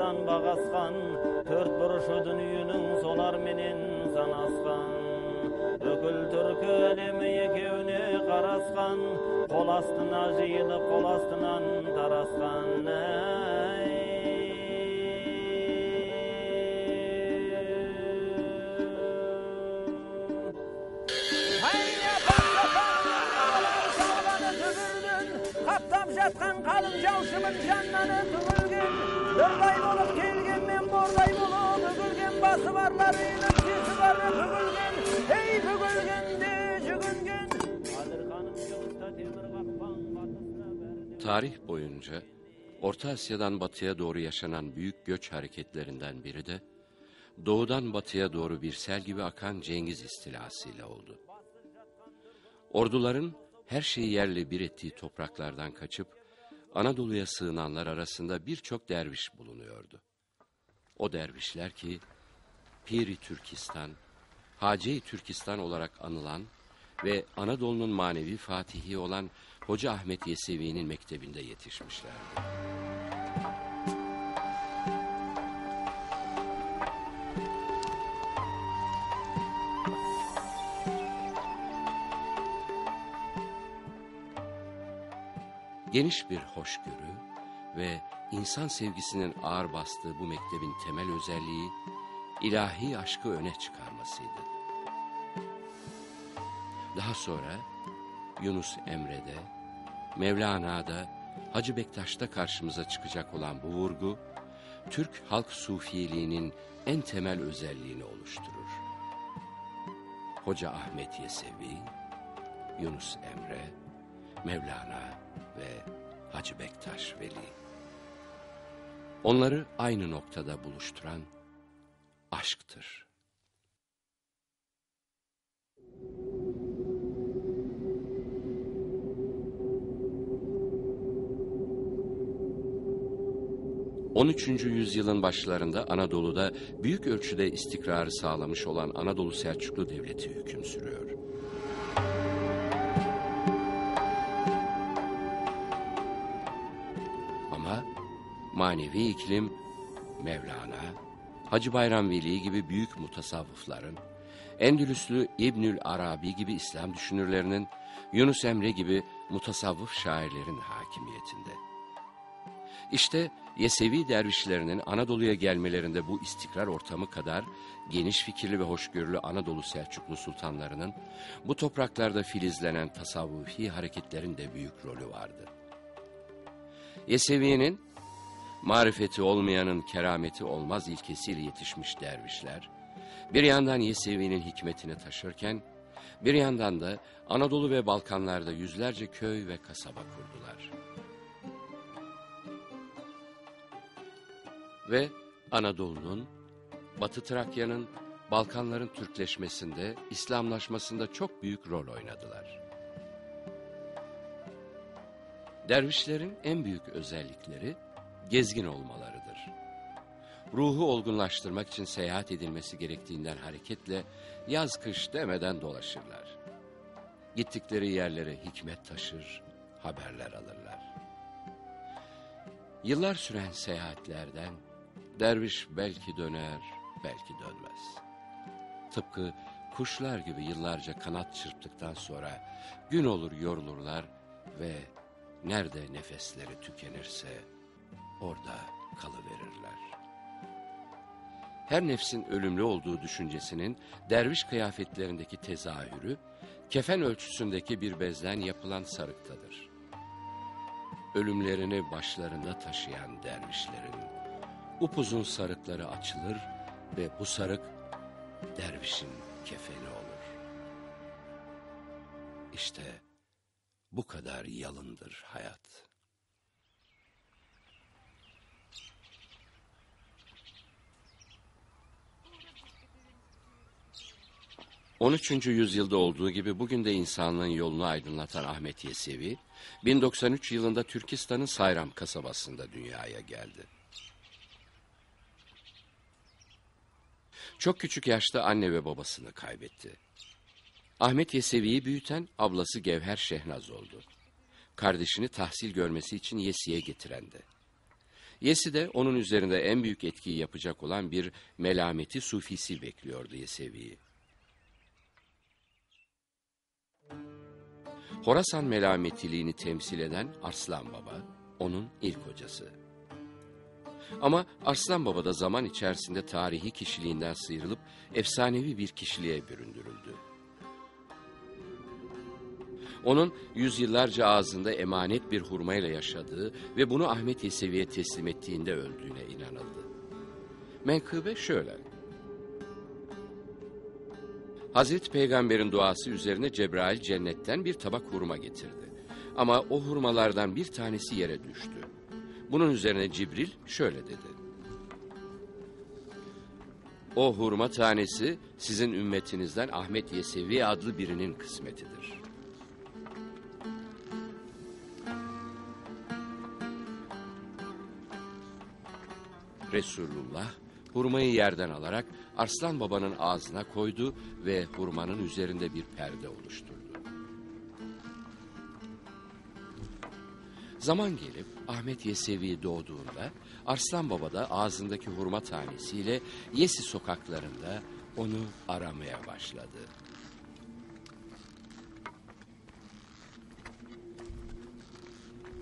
адамзаттан бағасқан төрт бұрышы дүниенің солар менен санасқан бүкіл түркі әлемі екеуіне қарасқан қол астына жиылып қол астынан тарасқан әй жатқан қалың жаушымын жаннаны түгілген Dırlayım olup kilgin min burdayım olup Hügülgin bası varlar ilim çiğsi var. Hügülgin ey hügülgin dici gülgin Tarih boyunca Orta Asya'dan batıya doğru yaşanan büyük göç hareketlerinden biri de doğudan batıya doğru bir sel gibi akan Cengiz istilasıyla oldu. Orduların her şeyi yerle bir ettiği topraklardan kaçıp Anadolu'ya sığınanlar arasında birçok derviş bulunuyordu. O dervişler ki Piri Türkistan, Hace-i Türkistan olarak anılan ve Anadolu'nun manevi fatihi olan Hoca Ahmet Yesevi'nin mektebinde yetişmişlerdi. Geniş bir hoşgörü ve insan sevgisinin ağır bastığı bu mektebin temel özelliği ilahi aşkı öne çıkarmasıydı. Daha sonra Yunus Emre'de, Mevlana'da, Hacı Bektaş'ta karşımıza çıkacak olan bu vurgu, Türk halk sufiyeliğinin en temel özelliğini oluşturur. Hoca Ahmet Yesevi, Yunus Emre, Mevlana ve Hacı Bektaş Veli. Onları aynı noktada buluşturan aşktır. On üçüncü yüzyılın başlarında Anadolu'da büyük ölçüde istikrarı sağlamış olan Anadolu Selçuklu Devleti hüküm sürüyor. Manevi iklim Mevlana, Hacı Bayram Veli gibi büyük mutasavvıfların, Endülüslü İbnül Arabi gibi İslam düşünürlerinin, Yunus Emre gibi mutasavvıf şairlerin hakimiyetinde. İşte Yesevi dervişlerinin Anadolu'ya gelmelerinde bu istikrar ortamı kadar geniş fikirli ve hoşgörülü Anadolu Selçuklu sultanlarının bu topraklarda filizlenen tasavvufi hareketlerin de büyük rolü vardı. Yesevi'nin marifeti olmayanın kerameti olmaz ilkesiyle yetişmiş dervişler, bir yandan Yesevi'nin hikmetini taşırken, bir yandan da Anadolu ve Balkanlarda yüzlerce köy ve kasaba kurdular. Ve Anadolu'nun, Batı Trakya'nın, Balkanların Türkleşmesinde, İslamlaşmasında çok büyük rol oynadılar. Dervişlerin en büyük özellikleri gezgin olmalarıdır. Ruhu olgunlaştırmak için seyahat edilmesi gerektiğinden hareketle yaz kış demeden dolaşırlar. Gittikleri yerlere hikmet taşır, haberler alırlar. Yıllar süren seyahatlerden derviş belki döner, belki dönmez. Tıpkı kuşlar gibi yıllarca kanat çırptıktan sonra gün olur yorulurlar ve nerede nefesleri tükenirse orada kalıverirler. Her nefsin ölümlü olduğu düşüncesinin derviş kıyafetlerindeki tezahürü, kefen ölçüsündeki bir bezden yapılan sarıktadır. Ölümlerini başlarında taşıyan dervişlerin upuzun sarıkları açılır ve bu sarık dervişin kefeni olur. İşte bu kadar yalındır hayat. On üçüncü yüzyılda olduğu gibi bugün de insanlığın yolunu aydınlatan Ahmet Yesevi, 1093 yılında Türkistan'ın Sayram kasabasında dünyaya geldi. Çok küçük yaşta anne ve babasını kaybetti. Ahmet Yesevi'yi büyüten ablası Gevher Şehnaz oldu. Kardeşini tahsil görmesi için Yesi'ye getirendi. Yesi de onun üzerinde en büyük etkiyi yapacak olan bir melameti sufisi bekliyordu Yesevi'yi. Horasan melametiliğini temsil eden Arslan Baba, onun ilk hocası. Ama Arslan Baba da zaman içerisinde tarihi kişiliğinden sıyrılıp efsanevi bir kişiliğe büründürüldü. Onun yüzyıllarca ağzında emanet bir hurmayla yaşadığı ve bunu Ahmet Yesevi'ye teslim ettiğinde öldüğüne inanıldı. Menkıbe şöyle. Hazreti Peygamber'in duası üzerine Cebrail cennetten bir tabak hurma getirdi. Ama o hurmalardan bir tanesi yere düştü. Bunun üzerine Cibril şöyle dedi. O hurma tanesi sizin ümmetinizden Ahmet Yesevi adlı birinin kısmetidir. Resulullah hurmayı yerden alarak Arslan Baba'nın ağzına koydu ve hurmanın üzerinde bir perde oluşturdu. Zaman gelip Ahmet Yesevi doğduğunda Arslan Baba da ağzındaki hurma tanesiyle Yesi sokaklarında onu aramaya başladı.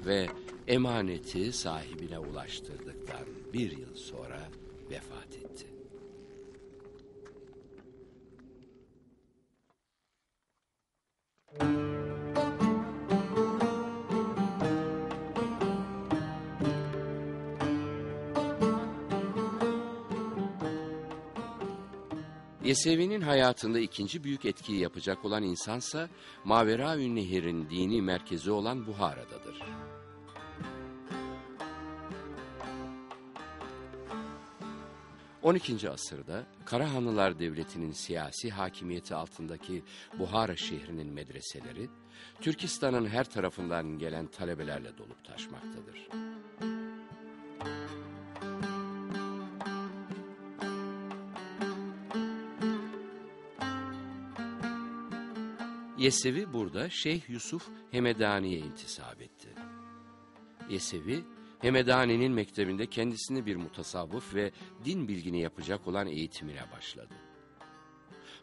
Ve emaneti sahibine ulaştırdıktan bir yıl sonra vefat etti. Yesevi'nin hayatında ikinci büyük etkiyi yapacak olan insansa Mavera Nehir'in dini merkezi olan Buhara'dadır. 12. asırda Karahanlılar Devleti'nin siyasi hakimiyeti altındaki Buhara şehrinin medreseleri, Türkistan'ın her tarafından gelen talebelerle dolup taşmaktadır. Yesevi burada Şeyh Yusuf Hemedani'ye intisap etti. Yesevi, Hemedani'nin mektebinde kendisini bir mutasavvıf ve din bilgini yapacak olan eğitimine başladı.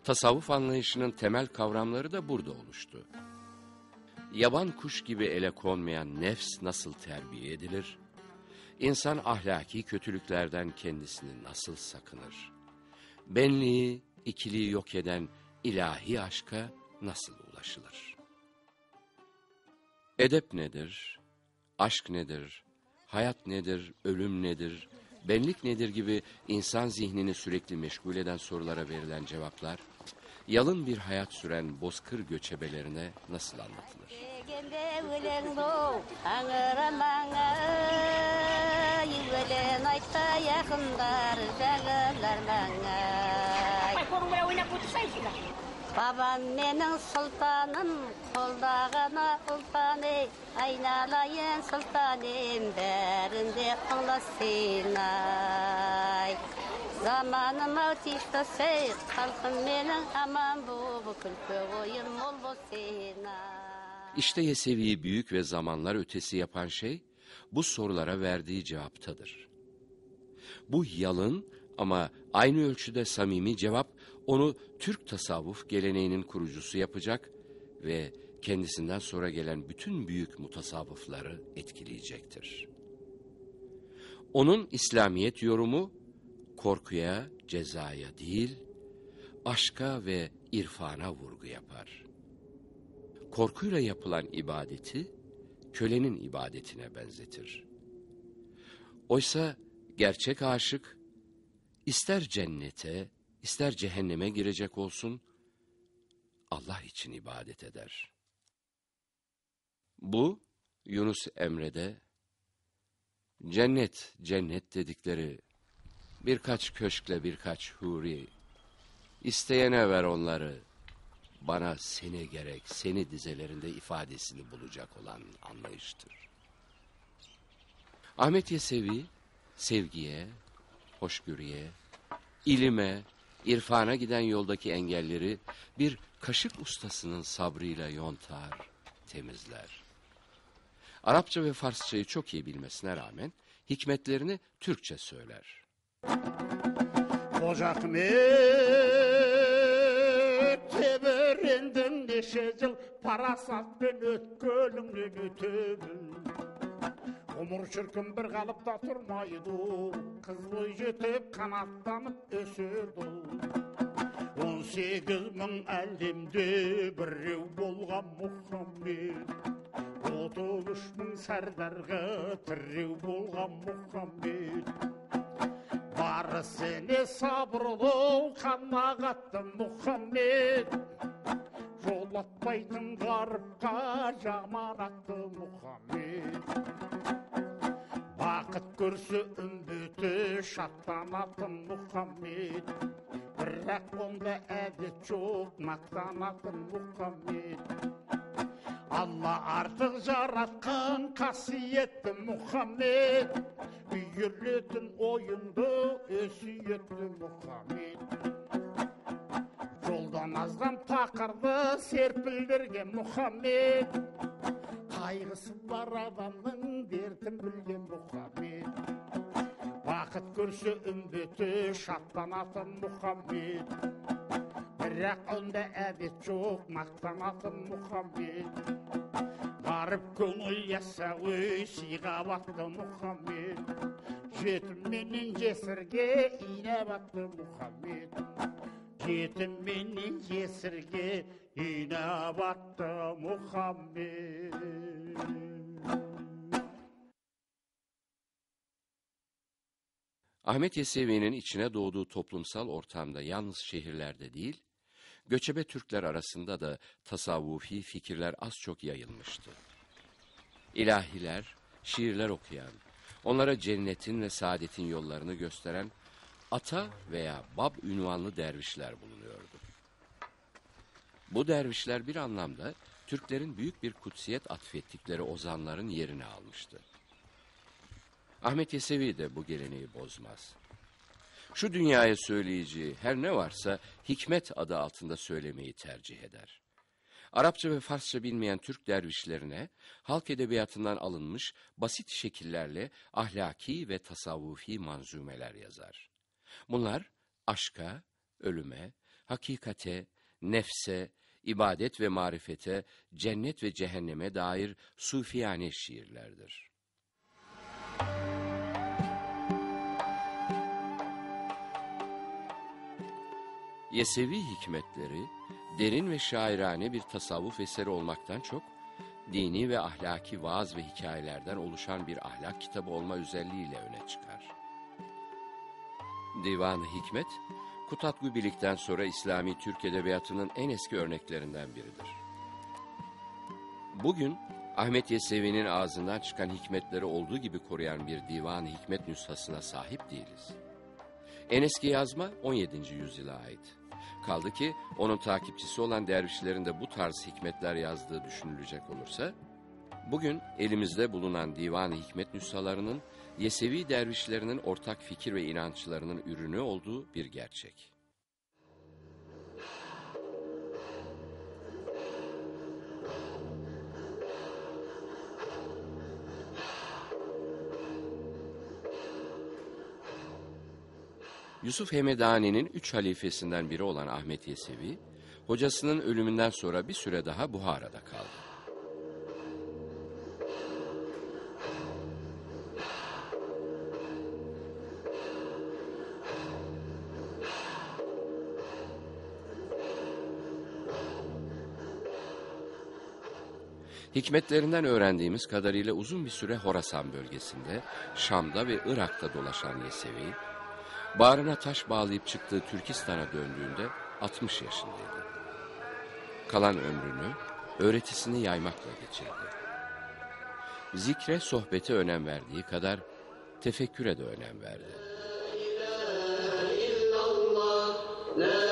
Tasavvuf anlayışının temel kavramları da burada oluştu. Yaban kuş gibi ele konmayan nefs nasıl terbiye edilir? İnsan ahlaki kötülüklerden kendisini nasıl sakınır? Benliği, ikiliği yok eden ilahi aşka nasıl ulaşılır? Edep nedir? Aşk nedir? hayat nedir, ölüm nedir, benlik nedir gibi insan zihnini sürekli meşgul eden sorulara verilen cevaplar, yalın bir hayat süren bozkır göçebelerine nasıl anlatılır? Babam menin sultanım, koldağına ultanı, aynalayın sultanım, berinde kılasın ay. Zamanım altıştası, halkım menin aman bu, bu külkü oyun mol bolsun İşte Yesevi'yi büyük ve zamanlar ötesi yapan şey, bu sorulara verdiği cevaptadır. Bu yalın ama aynı ölçüde samimi cevap onu Türk tasavvuf geleneğinin kurucusu yapacak ve kendisinden sonra gelen bütün büyük mutasavvıfları etkileyecektir. Onun İslamiyet yorumu korkuya, cezaya değil, aşka ve irfana vurgu yapar. Korkuyla yapılan ibadeti kölenin ibadetine benzetir. Oysa gerçek aşık ister cennete, ister cehenneme girecek olsun, Allah için ibadet eder. Bu, Yunus Emre'de, cennet, cennet dedikleri birkaç köşkle birkaç huri, isteyene ver onları, bana seni gerek, seni dizelerinde ifadesini bulacak olan anlayıştır. Ahmet Yesevi, sevgiye, hoşgörüye, ilime, irfana giden yoldaki engelleri bir kaşık ustasının sabrıyla yontar, temizler. Arapça ve Farsçayı çok iyi bilmesine rağmen hikmetlerini Türkçe söyler. Ocak mı teberendim neşe yıl parasatpен ötkölümden ötöbün ғұмыр шіркін бір қалыпта тұрмайды қыз бойжетіп қанаттанып өседі он сегіз мың әлемде біреу болған мұхаммед отыз үш мың сардарға тіреу болған мұхаммед барысіне сабырлы қанағатты мұхаммед жолатпайтын ғарыпқа жаманатты мұхаммед бақыт көрсе үмбеті шаттанатын мұхаммед бірақ онда әдет жоқ мақтанатын мұхаммед алла артық жаратқан қасиетті мұхаммед үйірлетін ойынды өсиетті мұхаммед намаздан тақырды серпілдірген мұхаммед қайғысы бар адамның дертін білген мұхаммед бақыт көрсе үмбеті шаттанатын мұхаммед бірақ онда әдет жоқ мақтанатын мұхаммед барып көңіл ясауи сыйға батты мұхаммед жетім менен жесірге ине батты мұхаммед Jetim menin cesirge iğne battı Muhammed Ahmet Yesevi'nin içine doğduğu toplumsal ortamda yalnız şehirlerde değil, göçebe Türkler arasında da tasavvufi fikirler az çok yayılmıştı. İlahiler, şiirler okuyan, onlara cennetin ve saadetin yollarını gösteren ata veya bab ünvanlı dervişler bulunuyordu. Bu dervişler bir anlamda Türklerin büyük bir kutsiyet atfettikleri ozanların yerini almıştı. Ahmet Yesevi de bu geleneği bozmaz. Şu dünyaya söyleyeceği her ne varsa hikmet adı altında söylemeyi tercih eder. Arapça ve Farsça bilmeyen Türk dervişlerine halk edebiyatından alınmış basit şekillerle ahlaki ve tasavvufi manzumeler yazar. Bunlar aşka, ölüme, hakikate, nefse, ibadet ve marifete, cennet ve cehenneme dair sufiyane şiirlerdir. Yesevi hikmetleri, derin ve şairane bir tasavvuf eseri olmaktan çok, dini ve ahlaki vaaz ve hikayelerden oluşan bir ahlak kitabı olma özelliğiyle öne çıkar. Divan-ı Hikmet, Kutat Gubilik'ten sonra İslami Türk Edebiyatı'nın en eski örneklerinden biridir. Bugün Ahmet Yesevi'nin ağzından çıkan hikmetleri olduğu gibi koruyan bir Divan-ı Hikmet nüshasına sahip değiliz. En eski yazma 17. yüzyıla ait. Kaldı ki onun takipçisi olan dervişlerin de bu tarz hikmetler yazdığı düşünülecek olursa, bugün elimizde bulunan Divan-ı Hikmet nüshalarının Yesevi dervişlerinin ortak fikir ve inançlarının ürünü olduğu bir gerçek. Yusuf Hemedani'nin üç halifesinden biri olan Ahmet Yesevi, hocasının ölümünden sonra bir süre daha Buhara'da kaldı. Hikmetlerinden öğrendiğimiz kadarıyla uzun bir süre Horasan bölgesinde, Şam'da ve Irak'ta dolaşan Yesevi, bağrına taş bağlayıp çıktığı Türkistan'a döndüğünde 60 yaşındaydı. Kalan ömrünü öğretisini yaymakla geçirdi. Zikre, sohbete önem verdiği kadar tefekküre de önem verdi. Zikr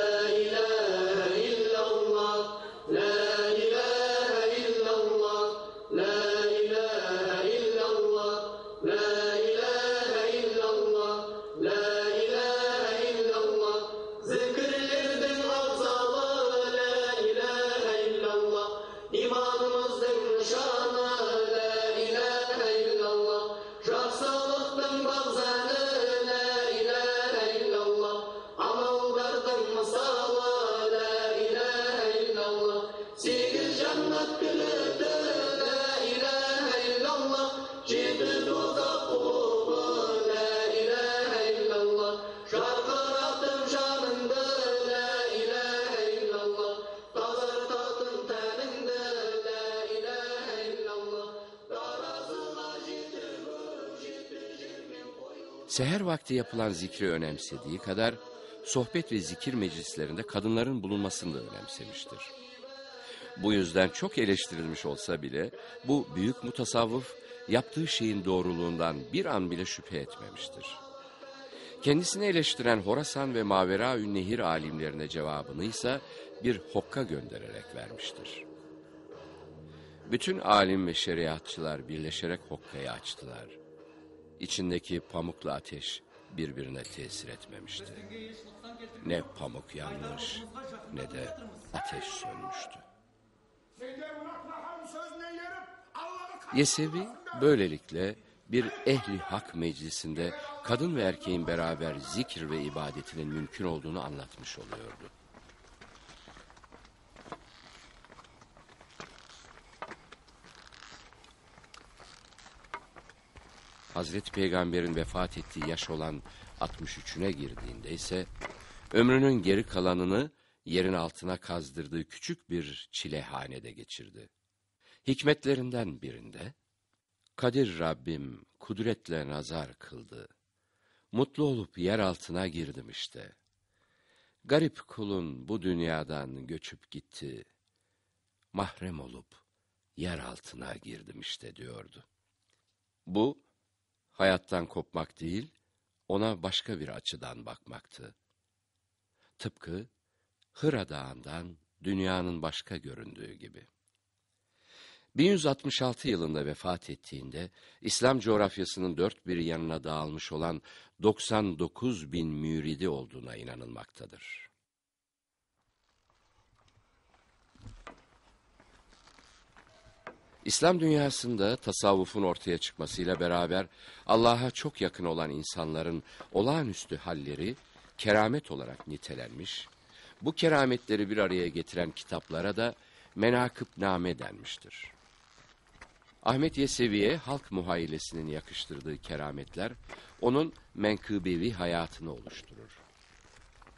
Seher vakti yapılan zikri önemsediği kadar sohbet ve zikir meclislerinde kadınların bulunmasını da önemsemiştir. Bu yüzden çok eleştirilmiş olsa bile bu büyük mutasavvıf yaptığı şeyin doğruluğundan bir an bile şüphe etmemiştir. Kendisini eleştiren Horasan ve Mavera Nehir alimlerine cevabını ise bir hokka göndererek vermiştir. Bütün alim ve şeriatçılar birleşerek hokkayı açtılar. İçindeki pamukla ateş birbirine tesir etmemişti. Ne pamuk yanmış ne de ateş sönmüştü. Yesevi böylelikle bir ehli hak meclisinde kadın ve erkeğin beraber zikir ve ibadetinin mümkün olduğunu anlatmış oluyordu. Hazreti Peygamber'in vefat ettiği yaş olan 63'üne girdiğinde ise ömrünün geri kalanını yerin altına kazdırdığı küçük bir çilehanede geçirdi. Hikmetlerinden birinde, Kadir Rabbim kudretle nazar kıldı. Mutlu olup yer altına girdim işte. Garip kulun bu dünyadan göçüp gitti. Mahrem olup yer altına girdim işte diyordu. Bu, hayattan kopmak değil, ona başka bir açıdan bakmaktı. Tıpkı Hıra Dağı'ndan dünyanın başka göründüğü gibi. 1166 yılında vefat ettiğinde İslam coğrafyasının dört bir yanına dağılmış olan 99 bin müridi olduğuna inanılmaktadır. İslam dünyasında tasavvufun ortaya çıkmasıyla beraber Allah'a çok yakın olan insanların olağanüstü halleri keramet olarak nitelenmiş, bu kerametleri bir araya getiren kitaplara da menakıbname denmiştir. Ahmet Yesevi'ye halk muhayyilesinin yakıştırdığı kerametler, onun menkıbevi hayatını oluşturur.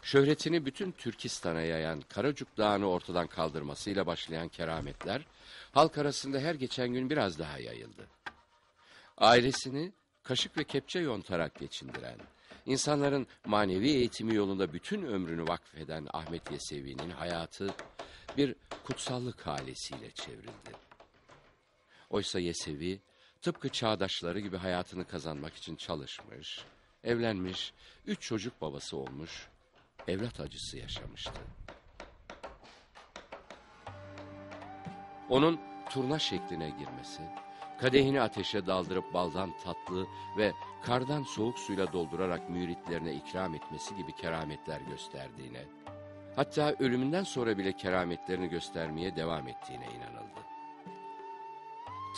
Şöhretini bütün Türkistan'a yayan Karacuk Dağı'nı ortadan kaldırmasıyla başlayan kerametler, halk arasında her geçen gün biraz daha yayıldı. Ailesini kaşık ve kepçe yontarak geçindiren, insanların manevi eğitimi yolunda bütün ömrünü vakfeden Ahmet Yesevi'nin hayatı bir kutsallık halesiyle çevrildi. Oysa Yesevi tıpkı çağdaşları gibi hayatını kazanmak için çalışmış, evlenmiş, üç çocuk babası olmuş, evlat acısı yaşamıştı. Onun turna şekline girmesi, kadehini ateşe daldırıp baldan tatlı ve kardan soğuk suyla doldurarak müritlerine ikram etmesi gibi kerametler gösterdiğine, hatta ölümünden sonra bile kerametlerini göstermeye devam ettiğine inanıldı.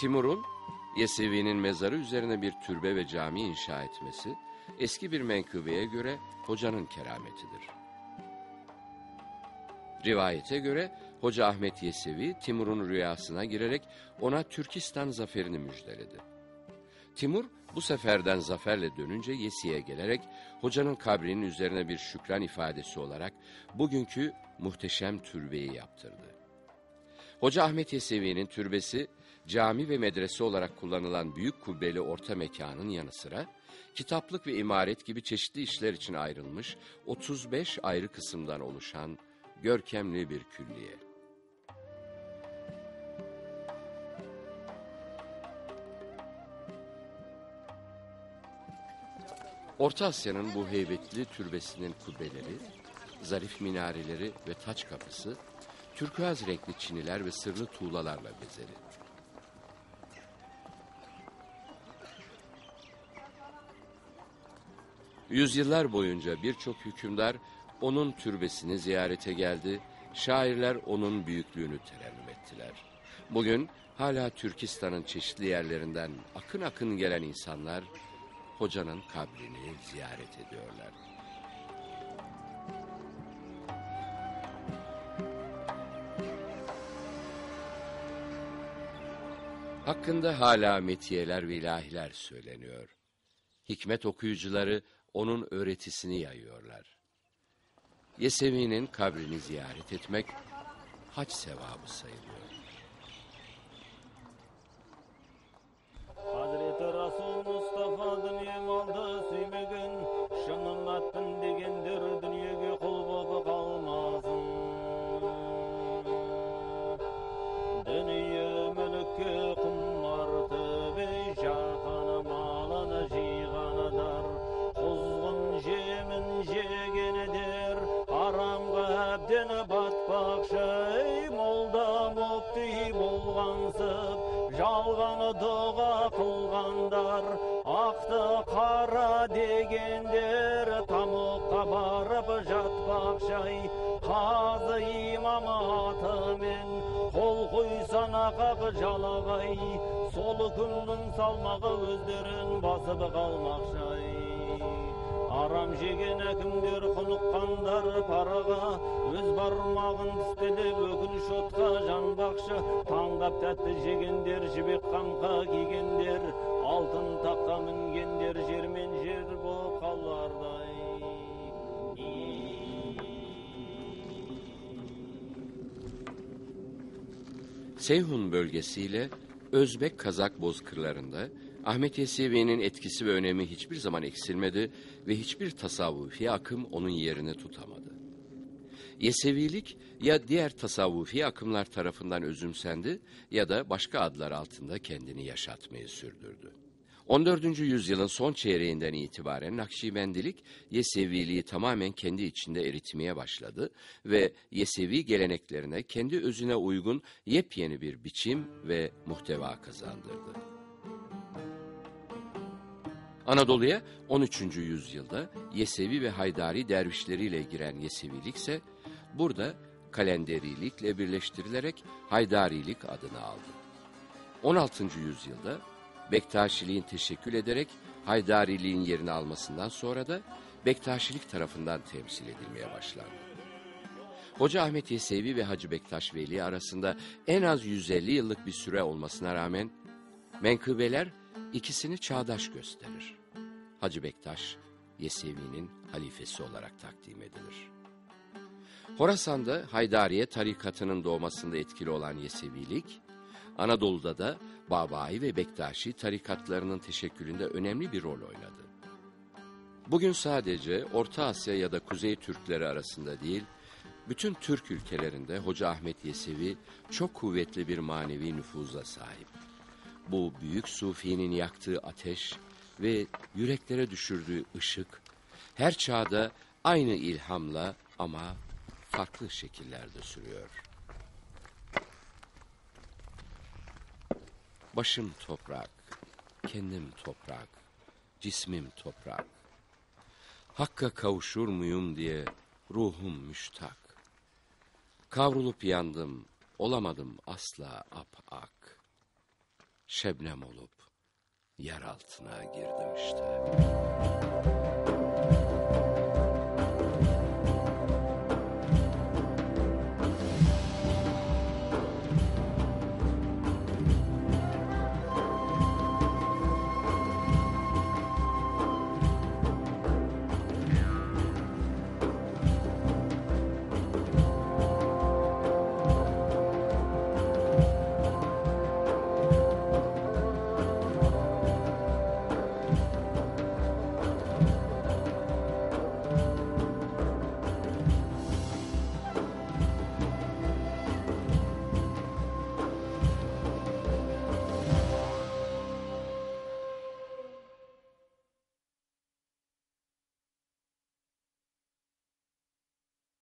Timur'un Yesevi'nin mezarı üzerine bir türbe ve cami inşa etmesi, eski bir menkıbeye göre hocanın kerametidir. Rivayete göre Hoca Ahmet Yesevi, Timur'un rüyasına girerek ona Türkistan zaferini müjdeledi. Timur bu seferden zaferle dönünce Yesi'ye gelerek hocanın kabrinin üzerine bir şükran ifadesi olarak bugünkü muhteşem türbeyi yaptırdı. Hoca Ahmet Yesevi'nin türbesi cami ve medrese olarak kullanılan büyük kubbeli orta mekanın yanı sıra, kitaplık ve imaret gibi çeşitli işler için ayrılmış 35 ayrı kısımdan oluşan görkemli bir külliye. Orta Asya'nın bu heybetli türbesinin kubbeleri, zarif minareleri ve taç kapısı, türkuaz renkli çiniler ve sırlı tuğlalarla bezeli. Yüzyıllar boyunca birçok hükümdar onun türbesini ziyarete geldi, şairler onun büyüklüğünü terennüm ettiler. Bugün hala Türkistan'ın çeşitli yerlerinden akın akın gelen insanlar hocanın kabrini ziyaret ediyorlar. Hakkında hala metiyeler ve ilahiler söyleniyor. Hikmet okuyucuları onun öğretisini yayıyorlar. Yesevi'nin kabrini ziyaret etmek hac sevabı sayılıyor. қайраттың дегендер дүниеге құл болып қалмасын дүние мүлікке құмар төбей жақын малын жиғандар құзғын жемін жегендер арамға әбден батпақшы ей молда мүфти болғансып жалған дұға қылғандар жай Қазы имамы атымен Қол қойсан ақақ жалағай Сол күннің салмағы өздерін басып қалмақ жай. Арам жеген әкімдер құныққандар параға Өз бармағын тістелеп өкініш отқа жанбақшы. Таңдап тәтті жегендер жібек қамқа кигендер Алтын таққа мінгендер жермен жер болып қалардай Seyhun bölgesiyle Özbek Kazak bozkırlarında Ahmet Yesevi'nin etkisi ve önemi hiçbir zaman eksilmedi ve hiçbir tasavvufi akım onun yerini tutamadı. Yesevilik ya diğer tasavvufi akımlar tarafından özümsendi ya da başka adlar altında kendini yaşatmayı sürdürdü. 14. yüzyılın son çeyreğinden itibaren Nakşibendilik Yeseviliği tamamen kendi içinde eritmeye başladı ve Yesevi geleneklerine kendi özüne uygun yepyeni bir biçim ve muhteva kazandırdı. Anadolu'ya 13. yüzyılda Yesevi ve Haydari dervişleriyle giren Yesevilik ise burada kalenderilikle birleştirilerek Haydarilik adını aldı. 16. yüzyılda Bektaşiliğin teşekkül ederek Haydariliğin yerini almasından sonra da Bektaşilik tarafından temsil edilmeye başlandı. Hoca Ahmet Yesevi ve Hacı Bektaş Veli arasında en az 150 yıllık bir süre olmasına rağmen menkıbeler ikisini çağdaş gösterir. Hacı Bektaş, Yesevi'nin halifesi olarak takdim edilir. Horasan'da Haydariye tarikatının doğmasında etkili olan Yesevilik, Anadolu'da da Babai ve Bektaşi tarikatlarının teşekkülünde önemli bir rol oynadı. Bugün sadece Orta Asya ya da Kuzey Türkleri arasında değil, bütün Türk ülkelerinde Hoca Ahmet Yesevi çok kuvvetli bir manevi nüfuza sahip. Bu büyük sufinin yaktığı ateş ve yüreklere düşürdüğü ışık, her çağda aynı ilhamla ama farklı şekillerde sürüyor. Başım toprak, kendim toprak, cismim toprak. Hakka kavuşur muyum diye ruhum müştak. Kavrulup yandım, olamadım asla ap-ak. Şebnem olup yer altına girdim işte.